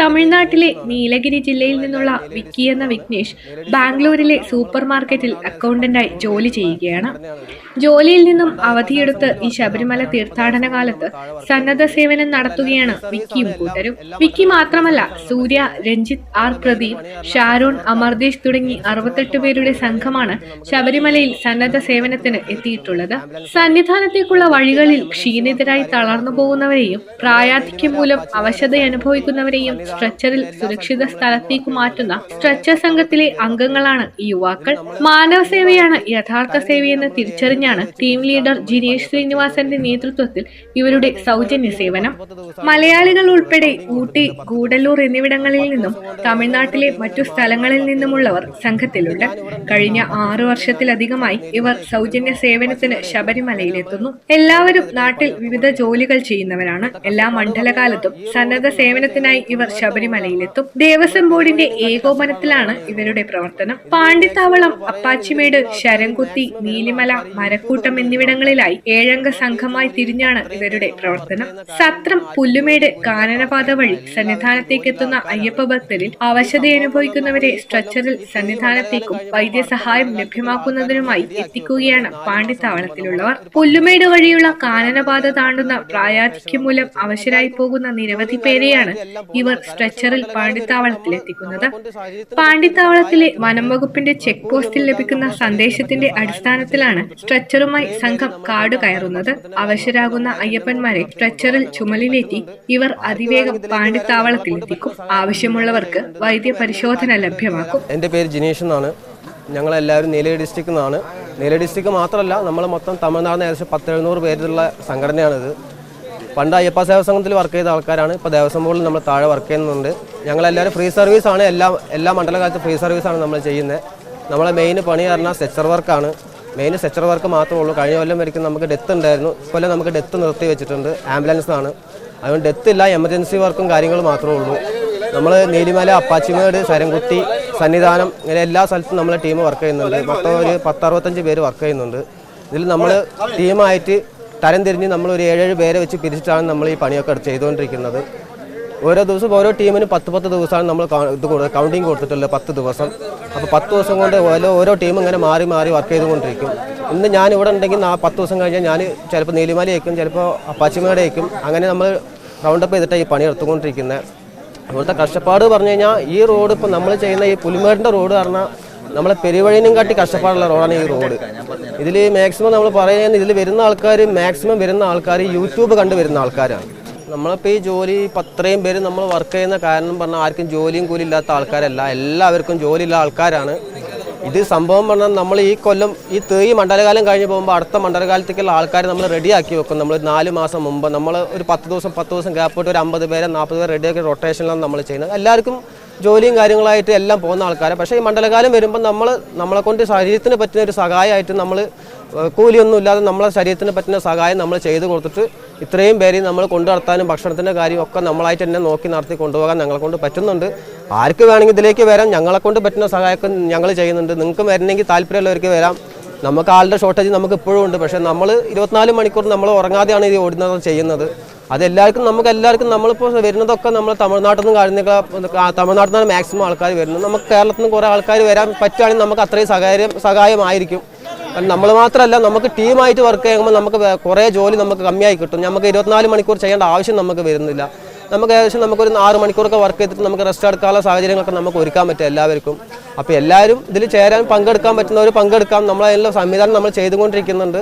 തമിഴ്നാട്ടിലെ നീലഗിരി ജില്ലയിൽ നിന്നുള്ള വിക്കി എന്ന വിഘ്നേഷ് ബാംഗ്ലൂരിലെ സൂപ്പർ മാർക്കറ്റിൽ അക്കൗണ്ടന്റായി ജോലി ചെയ്യുകയാണ്. ജോലിയിൽ നിന്നും അവധിയെടുത്ത് ഈ ശബരിമല തീർത്ഥാടന കാലത്ത് സന്നദ്ധ സേവനം നടത്തുകയാണ് വിക്കിയും കൂട്ടരും. വിക്കി മാത്രമല്ല സൂര്യ രഞ്ജിത്ത് ആർ പ്രദീപ് ഷാരൂൺ അമർദേശ് തുടങ്ങി അറുപത്തെട്ട് പേരുടെ സംഘമാണ് ശബരിമലയിൽ സന്നദ്ധ സേവനത്തിന് എത്തിയിട്ടുള്ളത്. സന്നിധാനത്തേക്കുള്ള വഴികളിൽ ക്ഷീണിതരായി തളർന്നു പോകുന്നവരെയും പ്രായാധിക്യം മൂലം അവശത അനുഭവിക്കുന്നവരെയും സ്ട്രെച്ചറിൽ സുരക്ഷിത സ്ഥലത്തേക്ക് മാറ്റുന്ന സ്ട്രെച്ചർ സംഘത്തിലെ അംഗങ്ങളാണ് ഈ യുവാക്കൾ. മാനവ സേവയാണ് യഥാർത്ഥ സേവയെന്ന് തിരിച്ചറിഞ്ഞാണ് ടീം ലീഡർ ജിനേഷ് ശ്രീനിവാസന്റെ നേതൃത്വത്തിൽ ഇവരുടെ സൗജന്യ സേവനം. മലയാളികൾ ഉൾപ്പെടെ ഊട്ടി ഗൂഡല്ലൂർ എന്നിവിടങ്ങളിൽ നിന്നും തമിഴ്നാട്ടിലെ മറ്റു സ്ഥലങ്ങളിൽ നിന്നുമുള്ളവർ സംഘത്തിലുണ്ട്. കഴിഞ്ഞ ആറു വർഷത്തിലധികമായി ഇവർ സൗജന്യ സേവനത്തിന് ശബരിമലയിലെത്തുന്നു. എല്ലാവരും നാട്ടിൽ വിവിധ ജോലികൾ ചെയ്യുന്നവരാണ്. എല്ലാ മണ്ഡലകാലത്തും സന്നദ്ധ സേവനത്തിനായി ഇവർ ശബരിമലയിലെത്തും ദേവസ്വം ബോർഡിന്റെ ഏകോപനത്തിലാണ് ഇവരുടെ പ്രവർത്തനം. പാണ്ടിത്താവളം അപ്പാച്ചിമേട് ശരംകുത്തി നീലിമല മരക്കൂട്ടം എന്നിവിടങ്ങളിലായി ഏഴംഗ സംഘമായി തിരിഞ്ഞാണ് ഇവരുടെ പ്രവർത്തനം. സത്രം പുല്ലുമേട് കാനനപാത വഴി സന്നിധാനത്തേക്ക് എത്തുന്ന അയ്യപ്പ ഭക്തരിൽ അവശത അനുഭവിക്കുന്നവരെ സ്ട്രെച്ചറിൽ സന്നിധാനത്തേക്കും വൈദ്യസഹായം ലഭ്യമാക്കുന്നതിനുമായി എത്തിക്കുകയാണ് പാണ്ടിത്താവളത്തിലുള്ളവർ പുല്ലുമേട് വഴിയുള്ള കാനനപാത താണ്ടുന്ന പ്രായാധിക്യം മൂലം അവശരായി പോകുന്ന നിരവധി പേരെയാണ് ഇവർ സ്ട്രെച്ചറിൽ പാണ്ഡിത്താവളത്തിൽ എത്തിക്കുന്നത് പാണ്ഡിത്താവളത്തിലെ വനം വകുപ്പിന്റെ ചെക്ക് പോസ്റ്റിൽ ലഭിക്കുന്ന സന്ദേശത്തിന്റെ അടിസ്ഥാനത്തിലാണ് സ്ട്രെച്ചറുമായി സംഘം കാട് കയറുന്നത്. അവശരാകുന്ന അയ്യപ്പന്മാരെ സ്ട്രെച്ചറിൽ ചുമലിലേറ്റി ഇവർ അതിവേഗം പാണ്ഡിത്താവളത്തിൽ എത്തിക്കും. ആവശ്യമുള്ളവർക്ക് വൈദ്യ പരിശോധന ലഭ്യമാക്കും. എന്റെ പേര് ജിനേഷ് എന്നാണ്. ഞങ്ങളെല്ലാവരും നീലഗിരി ഡിസ്ട്രിക്റ്റ് നിന്നാണ്. നീലഗിരി ഡിസ്ട്രിക്ട് മാത്രമല്ല നമ്മൾ മൊത്തം തമിഴ്നാടിന് ഏകദേശം പത്ത് എഴുന്നൂറ് പേരുള്ള സംഘടനയാണിത്. പണ്ട് അയ്യപ്പ സേവ സംഘത്തിൽ വർക്ക് ചെയ്ത ആൾക്കാരാണ്. ഇപ്പോൾ ദേവസ്വം ബോർഡിൽ നമ്മൾ താഴെ വർക്ക് ചെയ്യുന്നുണ്ട്. ഞങ്ങളെല്ലാവരും ഫ്രീ സർവീസാണ് എല്ലാ എല്ലാ മണ്ഡലകാലത്തും ഫ്രീ സർവീസാണ് നമ്മൾ ചെയ്യുന്നത്. നമ്മളെ മെയിൻ പണി പറഞ്ഞാൽ സെച്ചർ വർക്കാണ് മെയിൻ സെച്ചർ വർക്ക് മാത്രമേ ഉള്ളൂ. കഴിഞ്ഞ കൊല്ലം വരയ്ക്കും നമുക്ക് ഡെത്ത് ഉണ്ടായിരുന്നു. ഇക്കൊല്ലം നമുക്ക് ഡെത്ത് നിർത്തി വെച്ചിട്ടുണ്ട്. ആംബുലൻസാണ് ആണ്. അതുകൊണ്ട് ഡെത്ത് ഇല്ല എമർജൻസി വർക്കും കാര്യങ്ങളും മാത്രമേ ഉള്ളൂ. നമ്മൾ നീലിമല അപ്പാച്ചിമേട് സരംകുട്ടി സന്നിധാനം ഇങ്ങനെ എല്ലാ സ്ഥലത്തും നമ്മളെ ടീം വർക്ക് ചെയ്യുന്നുണ്ട്. മൊത്തം ഒരു പത്തറുപത്തഞ്ച് പേര് വർക്ക് ചെയ്യുന്നുണ്ട്. ഇതിൽ നമ്മൾ ടീമായിട്ട് തരം തിരിഞ്ഞ് നമ്മൾ ഒരു ഏഴേഴ് പേരെ വെച്ച് പിരിച്ചിട്ടാണ് നമ്മൾ ഈ പണിയൊക്കെ ചെയ്തുകൊണ്ടിരിക്കുന്നത്. ഓരോ ദിവസം ഓരോ ടീമിന് പത്ത് പത്ത് ദിവസമാണ് നമ്മൾ ഇത് കൊടു- കൗണ്ടിങ് കൊടുത്തിട്ടുള്ളത് പത്ത് ദിവസം. അപ്പോൾ പത്ത് ദിവസം കൊണ്ട് ഓരോ ഓരോ ടീം ഇങ്ങനെ മാറി മാറി വർക്ക് ചെയ്തുകൊണ്ടിരിക്കും. ഇന്ന് ഞാൻ ഇവിടെ ഉണ്ടെങ്കിൽ ആ പത്ത് ദിവസം കഴിഞ്ഞാൽ ഞാൻ ചിലപ്പോൾ നീലിമലയേക്കും ചിലപ്പോൾ അപ്പാച്ചിമേടേക്കും അങ്ങനെ നമ്മൾ റൗണ്ടപ്പ് ചെയ്തിട്ട് ഈ പണി എടുത്തുകൊണ്ടിരിക്കുന്നത്. ഇവിടുത്തെ കഷ്ടപ്പാട് പറഞ്ഞു കഴിഞ്ഞാൽ ഈ റോഡ് ഇപ്പോൾ നമ്മൾ ചെയ്യുന്ന ഈ പുലിമേടിന്റെ റോഡ് പറഞ്ഞാൽ നമ്മളെ പെരുവഴിനും കാട്ടി കഷ്ടപ്പാടുള്ള റോഡാണ് ഈ റോഡ്. ഇതിൽ മാക്സിമം നമ്മൾ പറയുന്നത് ഇതിൽ വരുന്ന ആൾക്കാർ മാക്സിമം വരുന്ന ആൾക്കാർ യൂട്യൂബ് കണ്ട് വരുന്ന ആൾക്കാരാണ്. നമ്മളിപ്പോൾ ഈ ജോലി ഇപ്പം അത്രയും പേര് നമ്മൾ വർക്ക് ചെയ്യുന്ന കാരണം പറഞ്ഞാൽ ആർക്കും ജോലിയും കൂലി ഇല്ലാത്ത ആൾക്കാരല്ല. എല്ലാവർക്കും ജോലിയുള്ള ആൾക്കാരാണ്. ഇത് സംഭവം പറഞ്ഞാൽ നമ്മൾ ഈ കൊല്ലം ഈ തേയ് മണ്ഡലകാലം കഴിഞ്ഞ് പോകുമ്പോൾ അടുത്ത മണ്ഡലകാലത്തേക്കുള്ള ആൾക്കാർ നമ്മൾ റെഡിയാക്കി വെക്കും. നമ്മൾ നാല് മാസം മുമ്പ് നമ്മൾ ഒരു പത്ത് ദിവസം പത്ത് ദിവസം ഗ്യാപ്പ് ഇട്ട് ഒരു അമ്പത് പേരെ നാൽപ്പത് പേരെ റെഡിയാക്കി റൊട്ടേഷനിലാണ് നമ്മൾ ചെയ്യുന്നത്. എല്ലാവർക്കും ജോലിയും കാര്യങ്ങളായിട്ട് എല്ലാം പോകുന്ന ആൾക്കാരാണ് പക്ഷേ ഈ മണ്ഡലകാലം വരുമ്പോൾ നമ്മൾ നമ്മളെ കൊണ്ട് ശരീരത്തിന് പറ്റുന്ന ഒരു സഹായമായിട്ട് നമ്മൾ കൂലിയൊന്നും ഇല്ലാതെ നമ്മളെ ശരീരത്തിന് പറ്റുന്ന സഹായം നമ്മൾ ചെയ്തു കൊടുത്തിട്ട് ഇത്രയും പേരെയും നമ്മൾ കൊണ്ടു നടത്താനും ഭക്ഷണത്തിന്റെ കാര്യം ഒക്കെ നമ്മളായിട്ട് തന്നെ നോക്കി നടത്തി കൊണ്ടുപോകാൻ ഞങ്ങളെ കൊണ്ട് പറ്റുന്നുണ്ട്. ആർക്ക് വേണമെങ്കിൽ ഇതിലേക്ക് വരാം ഞങ്ങളെ കൊണ്ട് പറ്റുന്ന സഹായമൊക്കെ ഞങ്ങൾ ചെയ്യുന്നുണ്ട്. നിങ്ങൾക്ക് വരണമെങ്കിൽ താല്പര്യമുള്ളവർക്ക് വരാം. നമുക്ക് ആളുടെ ഷോർട്ടേജ് നമുക്ക് ഇപ്പോഴും ഉണ്ട്. പക്ഷേ നമ്മൾ ഇരുപത്തിനാല് മണിക്കൂർ നമ്മൾ ഉറങ്ങാതെയാണ് ഇത് ഓടുന്നത് ചെയ്യുന്നത്. അതെല്ലാവർക്കും നമുക്ക് എല്ലാവർക്കും നമ്മളിപ്പോൾ വരുന്നതൊക്കെ നമ്മൾ തമിഴ്നാട്ടിൽ നിന്ന് കാണുന്ന തമിഴ്നാട്ടിൽ നിന്നാണ് മാക്സിമം ആൾക്കാർ വരുന്നത്. നമുക്ക് കേരളത്തിൽ നിന്ന് കുറേ ആൾക്കാർ വരാൻ പറ്റുകയാണെങ്കിൽ നമുക്ക് അത്രയും സഹായം സഹായമായിരിക്കും. നമ്മൾ മാത്രമല്ല നമുക്ക് ടീമായിട്ട് വർക്ക് ചെയ്യുമ്പോൾ നമുക്ക് കുറേ ജോലി നമുക്ക് കമ്മിയായി കിട്ടും. നമുക്ക് ഇരുപത്തിനാല് മണിക്കൂർ ചെയ്യേണ്ട ആവശ്യം നമുക്ക് വരുന്നില്ല. നമുക്ക് ഏകദേശം നമുക്കൊരു ആറ് മണിക്കൂറൊക്കെ വർക്ക് ചെയ്തിട്ട് നമുക്ക് റെസ്റ്റ് എടുക്കാനുള്ള സാഹചര്യങ്ങളൊക്കെ നമുക്ക് ഒരുക്കാൻ പറ്റും എല്ലാവർക്കും. അപ്പോൾ എല്ലാവരും ഇതിൽ ചേരാൻ പങ്കെടുക്കാൻ പറ്റുന്നവർ പങ്കെടുക്കാം. നമ്മളതിനുള്ള സംവിധാനം നമ്മൾ ചെയ്തുകൊണ്ടിരിക്കുന്നുണ്ട്.